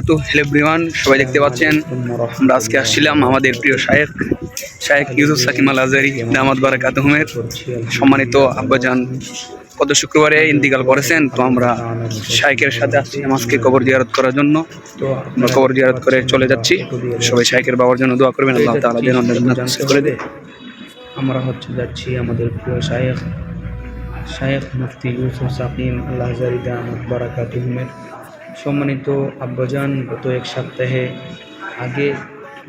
এত হ্যালো ব্রিওয়ান সবাই দেখতে পাচ্ছেন। আমরা আজকে আসছিলাম আমাদের প্রিয় শায়েক শায়েক ইউসুফ সাকিম আল আজারি দামাদ বারাক আদমের সম্মানিত আব্বাজান, গত শুক্রবারে ইন্তিকাল করেছেন, তো আমরা শায়েকের সাথে আসছিলাম আজকে কবর জিয়ারত করার জন্য। তো আমরা কবর জিয়ারত করে চলে যাচ্ছি। সবাই শায়েকের বাবার জন্য দোয়া করবেন, আল্লাহ তাআলা যেন করে দেয়। আমরা হচ্ছে যাচ্ছি আমাদের প্রিয় শায়েখ শায়েখ মুফতি ইউসুফ সাকিম আল্লাহ জারিদা আহমদ। বারাকাতুহুমের সম্মানিত আব্বাজান, গত এক সপ্তাহে আগে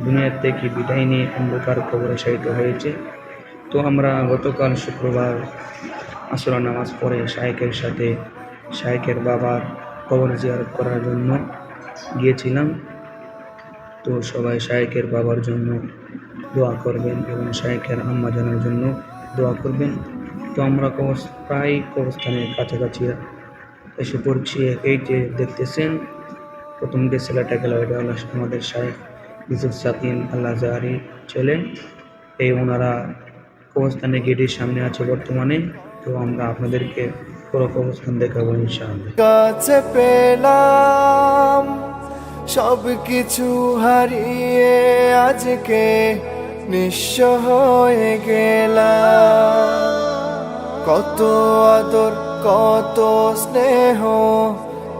দুনিয়ার থেকে বিদায় নিয়ে অন্ধকার কবরে শায়িত হয়েছে। তো আমরা গতকাল শুক্রবার আসর নামাজ পড়ে শায়েকের সাথে শায়েকের বাবার কবর জিয়ারত করার জন্য গিয়েছিলাম। তো সবাই শায়েকের বাবার জন্য দোয়া করবেন এবং শায়েকের আম্মা জানার জন্য দোয়া করবেন। তো আমরা প্রায় কবরস্থানের কাছাকাছি এসে পড়ছি, এই যে দেখতেছেন, প্রথম যে ছেলেটা গেল, এটা হলো আমাদের শায়েখ ইউসুফ সাকিম আল্লাহ জাহারি ছেলে এই ওনারা কবরস্থানের গেটের সামনে আছে বর্তমানে, তো আমরা আপনাদেরকে পুরো কবরস্থান দেখাবো ইনশাআল্লাহ। কাছে পেলাম সব কিছু হারিয়ে আজকে নিঃস্ব হয়ে গেলাম। কত আদর, কত স্নেহ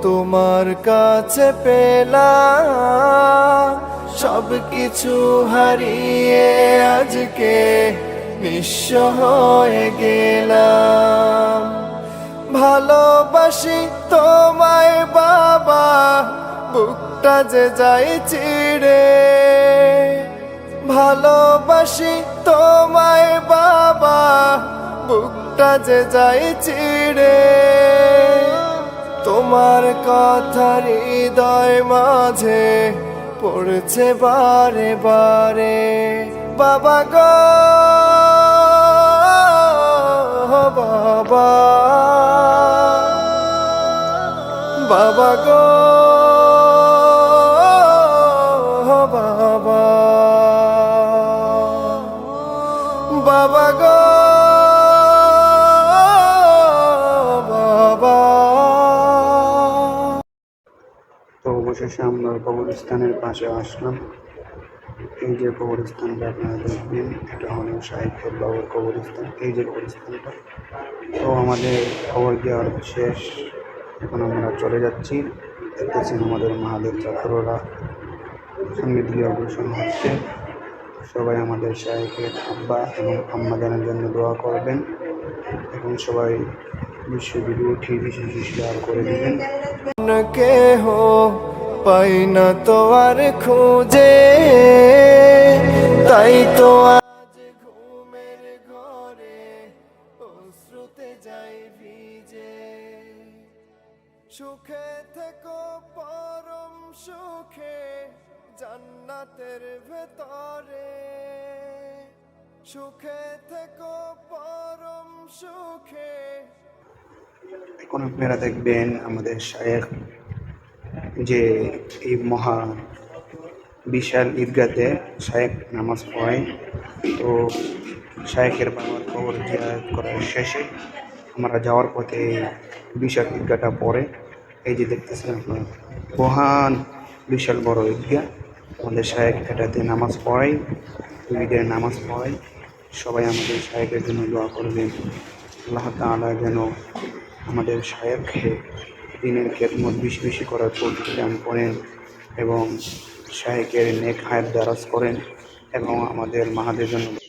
তোমার কাছে পেলাম। সব কিছু হারিয়ে আজকে নিঃস্ব হয়ে গেলাম। ভালোবাসি তোমায় বাবা, বুকটা যে যাই চিড়ে। ভালোবাসি তোমায় বাবা বুকটা যে যাই চিড়ে, তোমার কথা হৃদয় মাঝে পড়ছে বারে বারে। বাবা গো, বাবা। বাবা গো, বাবা। বাবা গো। অবশেষে আমরা কবরস্থানের পাশে আসলাম। এই যে কবরস্থানটা আপনারা দেখবেন, এটা হলো শাহিদের বাবার কবরস্থান। এই যে কবরস্থানটা, তো আমাদের খবর দেওয়ার শেষ? এখন আমরা চলে যাচ্ছি। দেখতেছেন আমাদের মাহাদের ছাত্ররা। সঙ্গে দিয়ে অগ্রসর হচ্ছে। সবাই আমাদের শাহেকের আব্বা এবং আম্মা জানার জন্য দোয়া করবেন। এবং সবাই বিশ্ব ভিডিওটি বেশি বেশি শেয়ার করে দেবেন। কে হো পাই না তো আর খুঁজে। তাই তো আজ ঘুমের ঘরে অশ্রুতে যাই ভিজে। সুখে থেকো পরম সুখে জান্নাতের ভেতরে। সুখে থেকো পরম সুখে। এখন আপনারা দেখবেন আমাদের শায়েখ যে এই মহা বিশাল ঈদগাতে শায়েখ নামাজ পড়ায় তো শায়েখের বাবার খবর জিয়ারত করার শেষে আমরা যাওয়ার পথে বিশাল ঈদগাটা পড়ে। এই যে দেখতেছেন আপনারা, মহান বিশাল বড় ঈদগাহ। আমাদের শায়েখ এটাতে নামাজ পড়াই ঈদের নামাজ পড়াই সবাই আমাদের শায়েকের জন্য দোয়া করবেন। আল্লাহ তাআলা যেন আমাদের শায়েককে দিনের খেদমত বেশি বেশি করার তৌফিক দান করেন এবং শাহেকের নেক হায়াত দারাজ করেন এবং আমাদের মাহাদের জন্য